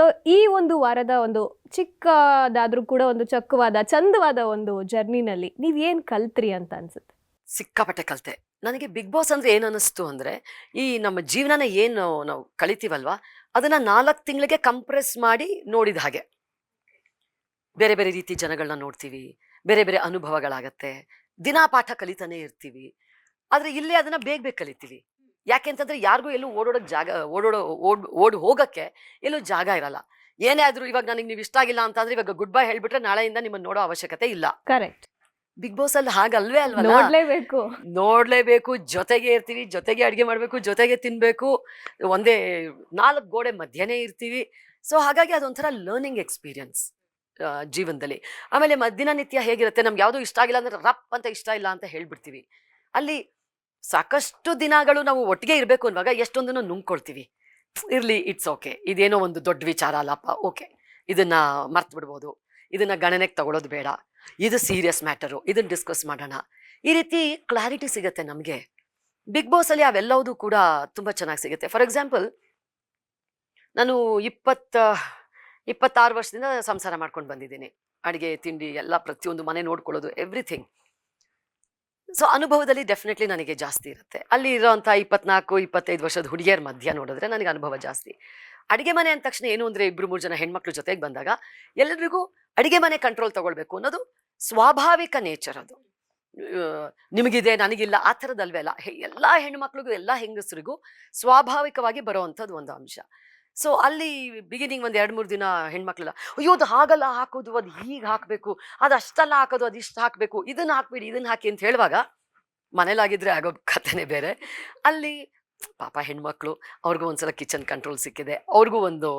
So ಈ ಒಂದು ವಾರದ ಒಂದು ಚಿಕ್ಕದಾದ್ರೂ ಕೂಡ ಒಂದು ಚಕ್ಕವಾದ, ಚಂದವಾದ ಒಂದು ಜರ್ನಿನಲ್ಲಿ ನೀವ್ ಏನ್ ಕಲ್ತ್ರಿ ಅಂತ ಅನ್ಸುತ್ತೆ? ಸಿಕ್ಕಾಪಟ್ಟೆ ಕಲಿತೆ. ನನಗೆ ಬಿಗ್ ಬಾಸ್ ಅಂದ್ರೆ ಏನು ಅನ್ನಿಸ್ತು ಅಂದ್ರೆ, ಈ ನಮ್ಮ ಜೀವನನ ಏನು ನಾವು ಕಳಿತೀವಲ್ವಾ, ಅದನ್ನ ನಾಲ್ಕು ತಿಂಗಳಿಗೆ ಕಂಪ್ರೆಸ್ ಮಾಡಿ ನೋಡಿದ ಹಾಗೆ. ಬೇರೆ ಬೇರೆ ರೀತಿ ಜನಗಳನ್ನ ನೋಡ್ತೀವಿ, ಬೇರೆ ಬೇರೆ ಅನುಭವಗಳಾಗತ್ತೆ, ದಿನಾ ಪಾಠ ಕಲಿತಾನೆ ಇರ್ತೀವಿ. ಆದರೆ ಇಲ್ಲೇ ಅದನ್ನ ಬೇಗ ಬೇಗ ಕಲಿತೀವಿ. ಯಾಕೆಂತಂದ್ರೆ ಯಾರಿಗೂ ಎಲ್ಲೂ ಓಡೋಡಕ್ ಜಾಗ ಓಡೋಡೋ ಓಡ್ ಓಡ್ ಹೋಗಕ್ಕೆ ಎಲ್ಲೂ ಜಾಗ ಇರಲ್ಲ. ಏನೇ ಆದ್ರೂ ಇವಾಗ ನನಗೆ ನೀವು ಇಷ್ಟ ಆಗಿಲ್ಲ ಅಂತಂದ್ರೆ ಇವಾಗ ಗುಡ್ ಬೈ ಹೇಳ್ಬಿಟ್ರೆ ನಾಳೆಯಿಂದ ನಿಮ್ಮನ್ನ ನೋಡೋ ಅವಶ್ಯಕತೆ ಇಲ್ಲ. ಕರೆಕ್ಟ್ ಬಿಗ್ ಬಾಸ್ ಅಲ್ಲಿ ಹಾಗಲ್ವೇ ಅಲ್ವಾ ನೋಡ್ಲೇಬೇಕು. ನೋಡ್ಲೇಬೇಕು ಜೊತೆಗೆ ಇರ್ತೀವಿ ಜೊತೆಗೆ ಅಡಿಗೆ ಮಾಡ್ಬೇಕು ಜೊತೆಗೆ ತಿನ್ಬೇಕು. ಒಂದೇ ನಾಲ್ಕು ಗೋಡೆ ಮಧ್ಯನೇ ಇರ್ತೀವಿ. ಸೊ ಹಾಗಾಗಿ ಅದೊಂಥರ ಲರ್ನಿಂಗ್ ಎಕ್ಸ್ಪೀರಿಯನ್ಸ್ ಜೀವನದಲ್ಲಿ. ಆಮೇಲೆ ದಿನನಿತ್ಯ ಹೇಗಿರುತ್ತೆ? ನಮ್ಗೆ ಯಾವುದು ಇಷ್ಟ ಆಗಿಲ್ಲ ಅಂದ್ರೆ ರಪ್ ಅಂತ ಇಷ್ಟ ಇಲ್ಲ ಅಂತ ಹೇಳ್ಬಿಡ್ತೀವಿ. ಅಲ್ಲಿ ಸಾಕಷ್ಟು ದಿನಗಳು ನಾವು ಒಟ್ಟಿಗೆ ಇರಬೇಕು ಅನ್ನುವಾಗ ಎಷ್ಟೊಂದನ್ನು ನುಂಗ್ಕೊಳ್ತೀವಿ. ಇರಲಿ, ಇಟ್ಸ್ ಓಕೆ. ಇದೇನೋ ಒಂದು ದೊಡ್ಡ ವಿಚಾರ ಅಲ್ಲಪ್ಪ ಓಕೆ. ಇದನ್ನ ಮರ್ತು ಬಿಡ್ಬೋದು. ಇದನ್ನ ಗಣನೆಗೆ ತಗೊಳ್ಳೋದು ಬೇಡ. ಇದು ಸೀರಿಯಸ್ ಮ್ಯಾಟರು ಇದನ್ನ ಡಿಸ್ಕಸ್ ಮಾಡೋಣ. ಈ ರೀತಿ ಕ್ಲಾರಿಟಿ ಸಿಗುತ್ತೆ ನಮಗೆ. ಬಿಗ್ ಬಾಸಲ್ಲಿ ಅವೆಲ್ಲವೂ ಕೂಡ ತುಂಬ ಚೆನ್ನಾಗಿ ಸಿಗುತ್ತೆ. ಫಾರ್ ಎಕ್ಸಾಂಪಲ್ ನಾನು ಇಪ್ಪತ್ತ, ಇಪ್ಪತ್ತಾರು ವರ್ಷದಿಂದ ಸಂಸಾರ ಮಾಡ್ಕೊಂಡು ಬಂದಿದ್ದೀನಿ. ಅಡುಗೆ, ತಿಂಡಿ, ಎಲ್ಲ ಪ್ರತಿಯೊಂದು ಮನೆ ನೋಡ್ಕೊಳ್ಳೋದು ಎವ್ರಿಥಿಂಗ್ ಸೊ ಅನುಭವದಲ್ಲಿ ಡೆಫಿನೆಟ್ಲಿ ನನಗೆ ಜಾಸ್ತಿ ಇರುತ್ತೆ. ಅಲ್ಲಿ ಇರೋಂಥ ಇಪ್ಪತ್ನಾಲ್ಕು, ಇಪ್ಪತ್ತೈದು ವರ್ಷದ ಹುಡುಗಿಯರ ಮಧ್ಯ ನೋಡಿದ್ರೆ ನನಗೆ ಅನುಭವ ಜಾಸ್ತಿ. ಅಡುಗೆ ಮನೆ ಅಂದ ತಕ್ಷಣ ಏನು ಅಂದರೆ ಇಬ್ರು, ಮೂರು ಜನ ಹೆಣ್ಮಕ್ಳು ಜೊತೆಗೆ ಬಂದಾಗ ಎಲ್ಲರಿಗೂ ಅಡುಗೆ ಮನೆ ಕಂಟ್ರೋಲ್ ತಗೊಳ್ಬೇಕು ಅನ್ನೋದು ಸ್ವಾಭಾವಿಕ ನೇಚರ್ ಅದು. ನಿಮಗಿದೆ, ನನಗಿಲ್ಲ, ಆ ಥರದಲ್ವೇ ಅಲ್ಲ. ಎಲ್ಲಾ ಹೆಣ್ಮಕ್ಳಿಗೂ ಎಲ್ಲ ಹೆಂಗಸರಿಗೂ ಸ್ವಾಭಾವಿಕವಾಗಿ ಬರೋವಂಥದ್ದು ಒಂದು ಅಂಶ. ಸೊ ಅಲ್ಲಿ ಬಿಗಿನಿಂಗ್ ಒಂದು ಎರಡು ಮೂರು ದಿನ ಹೆಣ್ಮಕ್ಳೆಲ್ಲ, ಅಯ್ಯೋ, ಅದು ಹಾಗಲ್ಲ, ಹಾಕೋದು, ಅದು ಹೀಗೆ ಹಾಕಬೇಕು, ಅದು ಅಷ್ಟೆಲ್ಲ ಹಾಕೋದು, ಅದು ಇಷ್ಟು ಹಾಕಬೇಕು, ಇದನ್ನು ಹಾಕ್ಬಿಡಿ, ಇದನ್ನು ಹಾಕಿ ಅಂತ ಹೇಳುವಾಗ ಮನೇಲಾಗಿದ್ರೆ ಆಗೋ ಕಥೆನೇ ಬೇರೆ. ಅಲ್ಲಿ ಪಾಪ ಹೆಣ್ಮಕ್ಳು, ಅವ್ರಿಗೂ ಒಂದ್ಸಲ ಕಿಚನ್ ಕಂಟ್ರೋಲ್ ಸಿಕ್ಕಿದೆ, ಅವ್ರಿಗೂ ಒಂದು,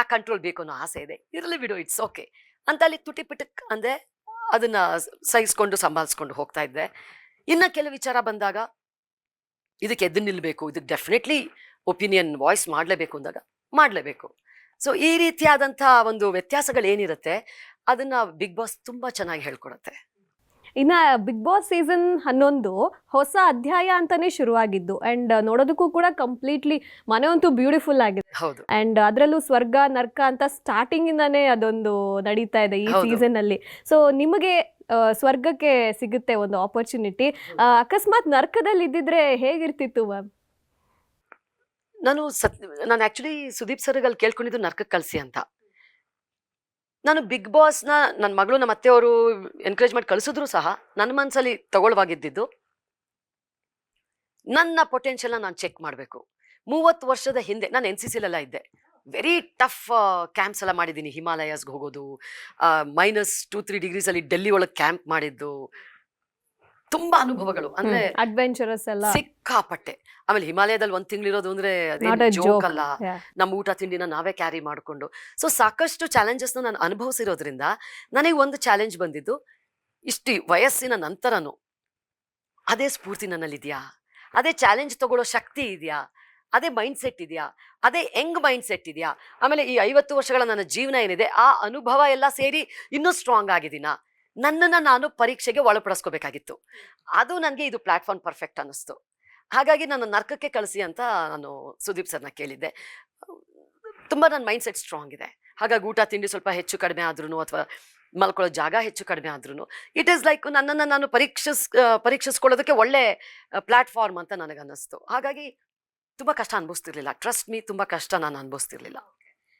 ಆ ಕಂಟ್ರೋಲ್ ಬೇಕು ಅನ್ನೋ ಆಸೆ ಇದೆ. ಇರಲಿ ಬಿಡು ಇಟ್ಸ್ ಓಕೆ ಅಂತ ಅಲ್ಲಿ ತುಟಿ ಪಿಟಕ್ ಅಂದೆ ಅದನ್ನ ಸಹಿಸ್ಕೊಂಡು ಸಂಭಾಳಿಸ್ಕೊಂಡು ಹೋಗ್ತಾ ಇದ್ದೆ. ಇನ್ನ ಕೆಲವು ವಿಚಾರ ಬಂದಾಗ, ಇದಕ್ಕೆ ಎದ್ದು ನಿಲ್ಲಬೇಕು ಇದಕ್ಕೆ ಡೆಫಿನೆಟ್ಲಿ ಒಪಿನಿಯನ್ ವಾಯ್ಸ್ ಮಾಡಲೇಬೇಕು ಅಂದಾಗ ಮಾಡಲೇಬೇಕು. ಸೊ ಈ ರೀತಿಯಾದಂಥ ಒಂದು ವ್ಯತ್ಯಾಸಗಳೇನಿರುತ್ತೆ ಅದನ್ನ ಬಿಗ್ ಬಾಸ್ ತುಂಬಾ ಚೆನ್ನಾಗಿ ಹೇಳ್ಕೊಡುತ್ತೆ. ಇನ್ನ ಬಿಗ್ ಬಾಸ್ ಸೀಸನ್ ಹನ್ನೊಂದು ಹೊಸ ಅಧ್ಯಾಯ ಅಂತಾನೆ ಶುರುವಾಗಿದ್ದು ಅಂಡ್ ನೋಡೋದಕ್ಕೂ ಕೂಡ ಕಂಪ್ಲೀಟ್ಲಿ ಮನೆ ಅಂತೂ ಬ್ಯೂಟಿಫುಲ್ ಆಗಿದೆ. ಹೌದು. ಅಂಡ್ ಅದರಲ್ಲೂ ಸ್ವರ್ಗ ನರ್ಕ ಅಂತ ಸ್ಟಾರ್ಟಿಂಗ್ ಇಂದಾನೇ ಅದೊಂದು ನಡೀತಾ ಇದೆ ಈ. ಸೀಸನ್ ಅಲ್ಲಿ. ಸೊ ನಿಮಗೆ ಸ್ವರ್ಗಕ್ಕೆ ಸಿಗುತ್ತೆ ಒಂದು ಆಪರ್ಚುನಿಟಿ ಅಕಸ್ಮಾತ್ ನರ್ಕದಲ್ಲಿ ಇದ್ದಿದ್ರೆ ಹೇಗಿರ್ತಿತ್ತು ಮ್ಯಾಮ್ ನಾನು ಸತ್, ನಾನು ಆ್ಯಕ್ಚುಲಿ ಸುದೀಪ್ ಸರ್ಗೆ ಅಲ್ಲಿ ಕೇಳ್ಕೊಂಡಿದ್ದು ನರ್ಕಕ್ಕೆ ಕಳಿಸಿ ಅಂತ. ನಾನು ಬಿಗ್ ಬಾಸ್ನ ನನ್ನ ಮಗಳು ನಮ್ಮ ಅತ್ತೆಯವರು ಎನ್ಕರೇಜ್ ಮಾಡಿ ಕಳಿಸಿದ್ರು ಸಹ ನನ್ನ ಮನಸ್ಸಲ್ಲಿ ತಗೊಳ್ವಾಗಿದ್ದಿದ್ದು. ನನ್ನ ಪೊಟೆನ್ಷಿಯಲ್ನ ನಾನು ಚೆಕ್ ಮಾಡಬೇಕು. ಮೂವತ್ತು ವರ್ಷದ ಹಿಂದೆ, ನಾನು ಎನ್ ಸಿ ಸಿಲೆಲ್ಲ ಇದ್ದೆ. ವೆರಿ ಟಫ್ ಕ್ಯಾಂಪ್ಸ್ ಎಲ್ಲ ಮಾಡಿದ್ದೀನಿ. ಹಿಮಾಲಯಸ್ಗೆ ಹೋಗೋದು ಮೈನಸ್ ಟೂ ತ್ರೀ ಡಿಗ್ರೀಸಲ್ಲಿ ಡೆಲ್ಲಿ ಒಳಗೆ ಕ್ಯಾಂಪ್ ಮಾಡಿದ್ದು. ತುಂಬಾ ಅನುಭವಗಳು. ಅಂದ್ರೆ ಅಡ್ವೆಂಚರಸ್ ಎಲ್ಲ. ಸಿಕ್ಕಾಪಟ್ಟೆ. ಆಮೇಲೆ ಹಿಮಾಲಯದಲ್ಲಿ ಒಂದ್ ತಿಂಗಳಿರೋದು ಅಂದ್ರೆ ಜೋಕ್ ಅಲ್ಲ. ನಮ್ಮ ಊಟ ತಿಂಡಿನ ನಾವೇ ಕ್ಯಾರಿ ಮಾಡಿಕೊಂಡು. ಸೊ ಸಾಕಷ್ಟು ಚಾಲೆಂಜಸ್ ನಾನು ಅನುಭವಿಸಿರೋದ್ರಿಂದ ನನಗೆ ಒಂದು ಚಾಲೆಂಜ್ ಬಂದಿದ್ದು. ಇಷ್ಟು ವಯಸ್ಸಿನ ನಂತರನು ಅದೇ ಸ್ಫೂರ್ತಿ ನನ್ನಲ್ಲಿದೆಯಾ? ಅದೇ ಚಾಲೆಂಜ್ ತಗೊಳ್ಳೋ ಶಕ್ತಿ ಇದೆಯಾ? ಅದೇ ಮೈಂಡ್ ಸೆಟ್ ಇದೆಯಾ? ಅದೇ ಹೆಂಗ್ ಮೈಂಡ್ ಸೆಟ್ ಇದೆಯಾ? ಆಮೇಲೆ ಈ ಐವತ್ತು ವರ್ಷಗಳ ನನ್ನ ಜೀವನ ಏನಿದೆ ಆ ಅನುಭವ ಎಲ್ಲ ಸೇರಿ ಇನ್ನೂ ಸ್ಟ್ರಾಂಗ್ ಆಗಿದ್ದೀನ? ನನ್ನನ್ನು ನಾನು ಪರೀಕ್ಷೆಗೆ ಒಳಪಡಿಸ್ಕೋಬೇಕಾಗಿತ್ತು. ಅದು ನನಗೆ ಇದು ಪ್ಲಾಟ್ಫಾರ್ಮ್ ಪರ್ಫೆಕ್ಟ್ ಅನ್ನಿಸ್ತು. ಹಾಗಾಗಿ ನನ್ನ ನರ್ಕಕ್ಕೆ ಕಳಿಸಿ ಅಂತ ನಾನು ಸುದೀಪ್ ಸರ್ನ ಕೇಳಿದ್ದೆ. ತುಂಬ ನನ್ನ ಮೈಂಡ್ ಸೆಟ್ ಸ್ಟ್ರಾಂಗ್ ಇದೆ. ಹಾಗಾಗಿ ಊಟ, ತಿಂಡಿ ಸ್ವಲ್ಪ ಹೆಚ್ಚು ಕಡಿಮೆ ಆದ್ರೂ ಅಥವಾ ಮಲ್ಕೊಳ್ಳೋ ಜಾಗ ಹೆಚ್ಚು ಕಡಿಮೆ ಆದ್ರೂ ಇಟ್ ಈಸ್ ಲೈಕ್ ನನ್ನನ್ನು ನಾನು ಪರೀಕ್ಷಿಸ್ ಪರೀಕ್ಷಿಸ್ಕೊಳ್ಳೋದಕ್ಕೆ ಒಳ್ಳೆ ಪ್ಲಾಟ್ಫಾರ್ಮ್ ಅಂತ ನನಗನ್ನಿಸ್ತು. ಹಾಗಾಗಿ ತುಂಬ ಕಷ್ಟ ಅನುಭವಿಸ್ತಿರ್ಲಿಲ್ಲ. ಟ್ರಸ್ಟ್ ಮೀ ತುಂಬ ಕಷ್ಟ ನಾನು ಅನುಭವಿಸ್ತಿರ್ಲಿಲ್ಲ.